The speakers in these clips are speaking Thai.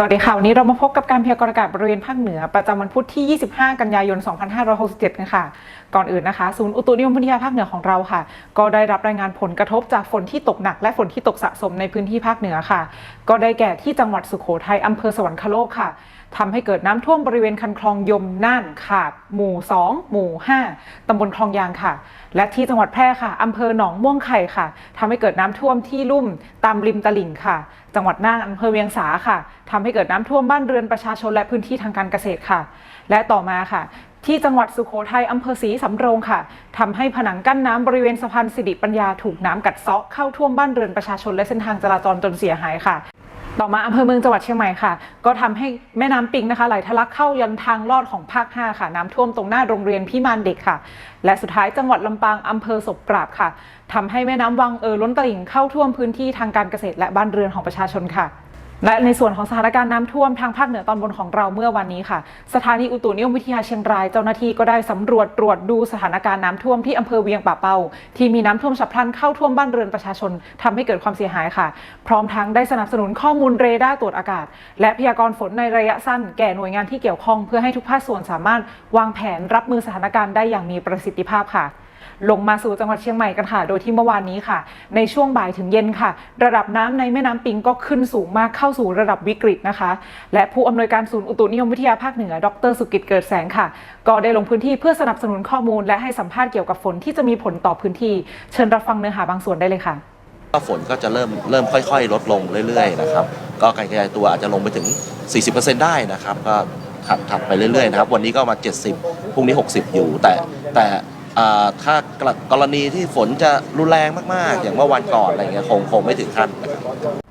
สวัสดีค่ะ วันนี้เรามาพบกับการพยากรณ์อากาศบริเวณภาคเหนือ ประจำวันพุธที่ 25 กันยายน 2567กันค่ะ ก่อนอื่นนะคะ ศูนย์อุตุนิยมวิทยาภาคเหนือของเราค่ะ ก็ได้รับรายงานผลกระทบจากฝนที่ตกหนัก และฝนที่ตกสะสมในพื้นที่ภาคเหนือค่ะ ก็ได้แก่ที่จังหวัดสุโขทัยอำเภอสวรรคโลกค่ะทำให้เกิดน้ำท่วมบริเวณคันคลองยมน่านขาดหมู่ 2 หมู่ 5ตำบลคลองยางค่ะ และที่จังหวัดแพร่ค่ะอำเภอหนองม่วงไข่ค่ะทำให้เกิดน้ำท่วมที่ลุ่มตามริมตลิ่งค่ะ จังหวัดน่านอำเภอเวียงสาค่ะทำให้เกิดน้ำท่วมบ้านเรือนประชาชนและพื้นที่ทางการเกษตรค่ะ และต่อมาค่ะที่จังหวัดสุโขทัยอำเภอศรีสำโรงค่ะทำให้ผนังกั้นน้ำบริเวณสะพานสิริปัญญาถูกน้ำกัดเซาะเข้าท่วมบ้านเรือนประชาชนและเส้นทางจราจรจนเสียหายค่ะ ต่อมาอำเภอเมืองจังหวัดเชียงใหม่ค่ะ ก็ทำให้แม่น้ำปิงนะคะไหลทะลักเข้ายันทางลอดของภาค 5 ค่ะ น้ำท่วมตรงหน้าโรงเรียนพิมานเด็กค่ะ และสุดท้ายจังหวัดลำปางอำเภอศพปราบค่ะทำให้แม่น้ำวังเออล้นตลิ่งเข้าท่วมพื้นที่ทางการเกษตรและบ้านเรือนของประชาชนค่ะ และในส่วนของสถานการณ์น้ำท่วมทางภาคเหนือตอนบนของเราเมื่อวันนี้ค่ะ สถานีอุตุนิยมวิทยาเชียงรายเจ้าหน้าที่ก็ได้สำรวจตรวจดูสถานการณ์น้ำท่วมที่อำเภอเวียงป่าเปาที่มีน้ำท่วมฉับพลันเข้าท่วมบ้านเรือนประชาชนทำให้เกิดความเสียหายค่ะ พร้อมทั้งได้สนับสนุนข้อมูลเรดาร์ตรวจอากาศ และพยากรณ์ฝนในระยะสั้นแก่หน่วยงานที่เกี่ยวข้อง เพื่อให้ทุกภาคส่วนสามารถวางแผนรับมือสถานการณ์ได้อย่างมีประสิทธิภาพค่ะ ลงมาสู่จังหวัดเชียงใหม่กันค่ะ โดยที่เมื่อวานนี้ค่ะ ในช่วงบ่ายถึงเย็นค่ะ ระดับน้ำในแม่น้ำปิงก็ขึ้นสูงมากเข้าสู่ระดับวิกฤตนะคะ และผู้อำนวยการศูนย์อุตุนิยมวิทยาภาคเหนือ ดรสุกิจเกิดแสงค่ะ ก็ได้ลงพื้นที่เพื่อสนับสนุนข้อมูล และให้สัมภาษณ์เกี่ยวกับฝนที่จะมีผลต่อพื้นที่ เชิญรับฟังเนื้อหาบางส่วนได้เลยค่ะก็ฝนก็จะเริ่มเริ่มค่อย ๆ ลดลงเรื่อยๆนะครับก็การะจายตัวอาจจะลงไปถึง 40%ได้นะครับก็ถัดถัดไปเรื่อยๆนะครับวันนี้ก็มา 70พรุ่งนี้ 60 อยู่แต่แต่ ถ้ากรณีที่ฝนจะรุนแรงมากๆ อย่างเมื่อวันก่อนอะไรเงี้ยคงคงไม่ถึงขั้นนะครับ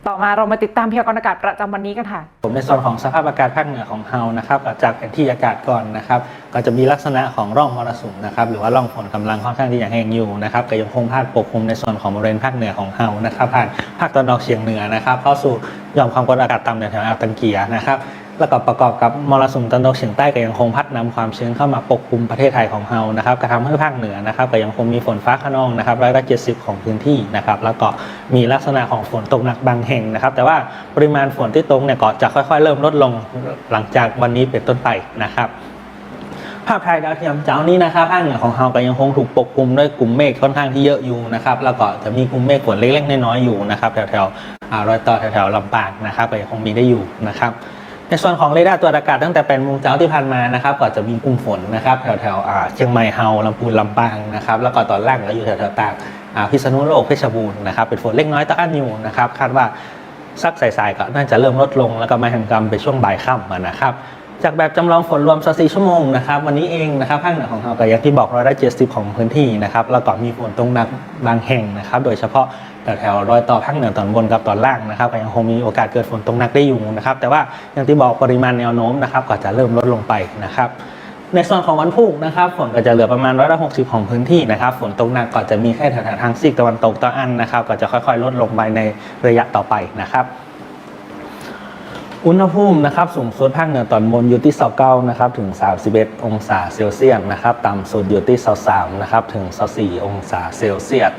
ต่อมาเรามาติดตามพยากรณ์อากาศประจำวันนี้กันค่ะ ผมในส่วนของสภาพอากาศภาคเหนือของเฮานะครับจากแผนที่อากาศก่อนนะครับก็จะมีลักษณะของร่องมรสุมนะครับหรือว่าร่องฝนกำลังค่อนข้างที่จะแห้งอยู่นะครับก็ยังคงพาดปกคลุมในส่วนของบริเวณภาคเหนือของเฮานะครับผ่านภาคตะวันออกเฉียงเหนือนะครับเข้าสู่หย่อมความกดอากาศต่ำในแถวอ่าวตังเกียนะครับ แล้วก็ประกอบกับมรสุมตะวันตกเฉียงใต้ก็ยังคงพัดนำความชื้นเข้ามาปกคลุมประเทศไทยของเฮานะครับก็ทำให้ภาคเหนือนะครับก็ยังคงมีฝนฟ้าขนองนะครับร้อยละเจ็ดสิบของพื้นที่นะครับแล้วก็มีลักษณะของฝนตกหนักบางแห่งนะครับ แต่ว่าปริมาณฝนที่ตกเนี่ยก็จะค่อยๆ เริ่มลดลงหลังจากวันนี้เป็นต้นไปนะครับภาพถ่ายดาวเทียมเจ้านี้นะครับภาคเหนือของเฮาก็ยังคงถูกปกคลุมด้วยกลุ่มเมฆค่อนข้างที่เยอะอยู่นะครับแล้วก็จะมีกลุ่มเมฆฝนเล็กๆน้อยๆอยู่นะครับแถวๆรอยต่อแถวๆลำปางนะครับก็ยังคงมีได้อยู่นะครับ ในส่วนของเรดาร์ตรวจอากาศตั้งแต่เป็นโมงเช้าที่ผ่านมานะครับก็จะมีกลุ่มฝนนะครับแถวๆอ่าเชียงใหม่เฮาลำพูนลำปางนะครับแล้วก็ตอนล่างก็อยู่แถวๆตากพิษณุโลกเพชรบูรณ์นะครับเป็นฝนเล็กน้อยตะอั้นอยู่นะครับคาดว่าสักสายๆก็น่าจะเริ่มลดลง แล้วก็มาแห่งกรรมไปช่วงบ่ายค่ำนะครับจากแบบจำลองฝนรวม24ชั่วโมงนะครับวันนี้เองนะครับภาคเหนือของเราก็อย่างที่บอกร้อยละ70ของพื้นที่นะครับแล้วก็มีฝนตกหนักบางแห่งนะครับ โดยเฉพาะ แถวๆรอยต่อภาคเหนือตอนบนกับตอนล่างนะครับก็ยังคงมีโอกาสเกิดฝนตกหนักได้อยู่นะครับแต่ว่าอย่างที่บอกปริมาณแนวโน้มนะครับก็จะเริ่มลดลงไปนะครับในส่วนของวันพรุ่งนะครับฝนก็จะเหลือประมาณร้อยละหกสิบของพื้นที่นะครับฝนตกหนักก็จะมีแค่แถวๆทางซีกตะวันตกตะอันนะครับก็จะค่อยๆ ลดลงไปในระยะต่อไปนะครับอุณหภูมินะครับสูงสุดภาคเหนือตอนบนอยู่ที่29นะครับถึง 31 องศาเซลเซียสนะครับต่ำสุดอยู่ที่23นะครับถึง24องศาเซลเซียส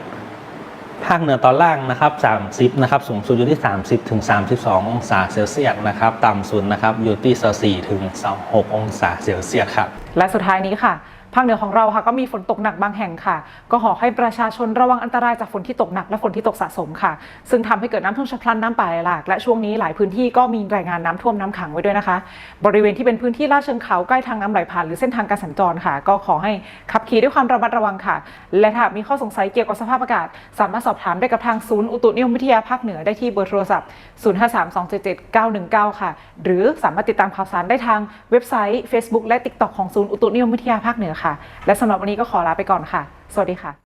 ภาคเหนือตอนล่างนะครับ 30 นะครับ สูงสุดอยู่ที่ 30 ถึง 32 องศาเซลเซียสนะครับ ต่ำสุดนะครับอยู่ที่24ถึง 26 องศาเซลเซียสครับ และสุดท้ายนี้ค่ะ ภาคเหนือของเราค่ะก็มีฝนตกหนักบางแห่งค่ะ ก็ขอให้ประชาชนระวังอันตรายจากฝนที่ตกหนักและฝนที่ตกสะสมค่ะ ซึ่งทำให้เกิดน้ำท่วมฉับพลันน้ำป่าไหลหลากและช่วงนี้หลายพื้นที่ก็มีรายงานน้ำท่วมน้ำขังไว้ด้วยนะคะ บริเวณที่เป็นพื้นที่ลาดเชิงเขาใกล้ทางน้ำไหลผ่านหรือเส้นทางการสัญจรค่ะ ก็ขอให้ขับขี่ด้วยความระมัดระวังค่ะ และถ้ามีข้อสงสัยเกี่ยวกับสภาพอากาศ สามารถสอบถามได้กับทางศูนย์อุตุนิยมวิทยาภาคเหนือได้ที่เบอร์โทรศัพท์ 053277919ค่ะ หรือสามารถติดตามข่าวสารได้ทางเว็บไซต์ Facebook และ TikTok ของศูนย์อุตุนิยมวิทยาภาคเหนือค่ะ และสำหรับวันนี้ก็ขอลาไปก่อนค่ะ สวัสดีค่ะ